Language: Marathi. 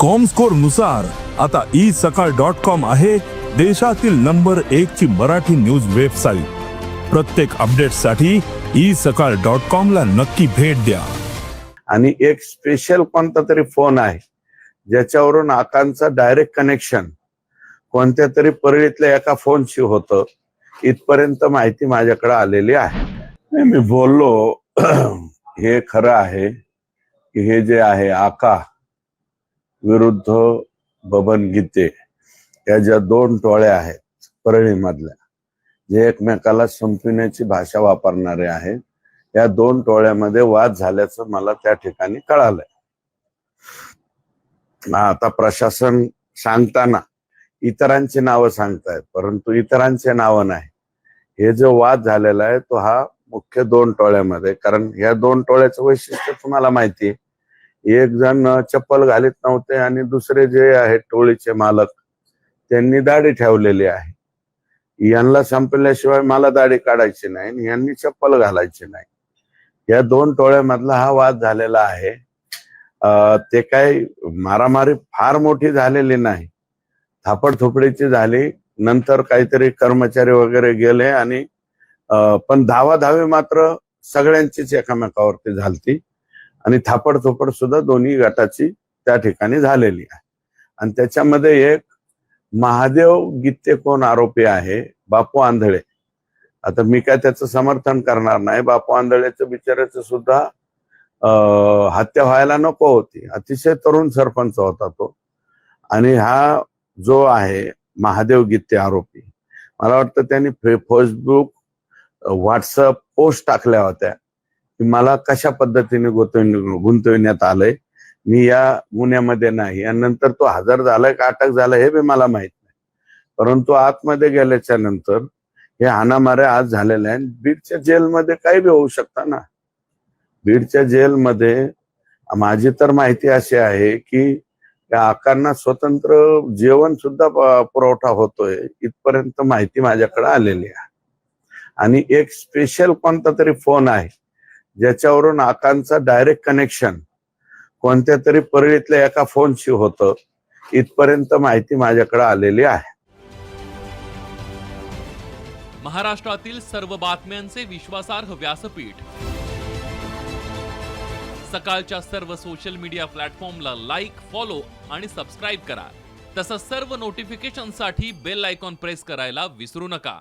कॉमस्कोरनुसार आता ई सकाळ डॉट कॉम आहे देशातील नंबर एक ची मराठी न्यूज वेबसाईट प्रत्येक अपडेटसाठी ई सकाळ डॉट कॉम ला नक्की भेट द्या. आणि एक स्पेशल कोणता तरी फोन आहे ज्याच्यावरून आकांचा डायरेक्ट कनेक्शन कोणत्या तरी परळीतल्या एका फोनशी होतं इथपर्यंत माहिती माझ्याकडे आलेली आहे. नाही, मी बोललो हे खरं आहे की हे जे आहे आका विरुद्ध बबन गीते या ज्या दोन टोळ्या आहेत परळीमधल्या जे एकमेकाला संपविण्याची भाषा वापरणारे आहेत या दोन टोळ्यामध्ये वाद झाल्याचं मला त्या ठिकाणी कळालंय. आता प्रशासन सांगताना इतरांची नावं सांगतायत परंतु इतरांचे नावं नाही. हे जो वाद झालेला आहे तो हा मुख्य दोन टोळ्यामध्ये कारण या दोन टोळ्याचं वैशिष्ट्य तुम्हाला माहिती आहे एक जण चप्पल घालीत नव्हते आणि दुसरे जे आहेत टोळीचे मालक त्यांनी दाढी ठेवलेली आहे. यांना संपल्याशिवाय मला दाढी काढायची नाही आणि यांनी चप्पल घालायची नाही. या दोन टोळ्यामधला हा वाद झालेला आहे. ते काय मारामारी फार मोठी झालेली नाही. थापडथोपडीची झाली. नंतर काहीतरी कर्मचारी वगैरे गेले आणि पण धावाधावी मात्र सगळ्यांचीच एकामेकावरती झालती. आणि थापडथोपड सुद्धा दोन्ही गटाची त्या ठिकाणी झालेली आहे. आणि त्याच्यामध्ये एक महादेव गीते कोण आरोपी आहे? बापू आंधळे. आता मी काय त्याचं समर्थन करणार नाही. बापू आंधळेचं बिचाराचं सुद्धा हत्या व्हायला नको होती. अतिशय तरुण सरपंच होता तो. आणि हा जो आहे महादेव गीते आरोपी. मला वाटतं त्यांनी फे- फेसबुक व्हॉट्सअप पोस्ट टाकल्या होत्या. की मला कशा पद्धतीने गुंतवण गुंतविण्यात आलंय? मी या गुन्ह्यामध्ये नाही. आणि नंतर तो हजर झालाय का अटक झालाय हे बी मला माहीत नाही. परंतु आतमध्ये गेल्याच्यानंतर हे हाणामारे आज झालेले आहे बीडच्या जेलमध्ये काही बी होऊ शकतं ना? बीडच्या जेलमध्ये माझी तर माहिती अशी आहे की त्या आकांना स्वतंत्र जेवण सुद्धा पुरवठा होतोय इथपर्यंत माहिती माझ्याकडे आलेली आहे. आणि एक स्पेशल कोणता तरी फोन आहे. ज्याच्यावरून आकांचं डायरेक्ट कनेक्शन कोणत्या तरी परळीतल्या एका फोनशी होतं इथपर्यंत माहिती माझ्याकडे आलेली आहे. महाराष्ट्रातील सर्व बातम्यांचे विश्वासार्ह व्यासपीठ. सकाळच्या सर्व सोशल मीडिया प्लॅटफॉर्मला लाईक फॉलो आणि सबस्क्राईब करा. तसंच सर्व नोटिफिकेशनसाठी बेल आयकॉन प्रेस करायला विसरू नका.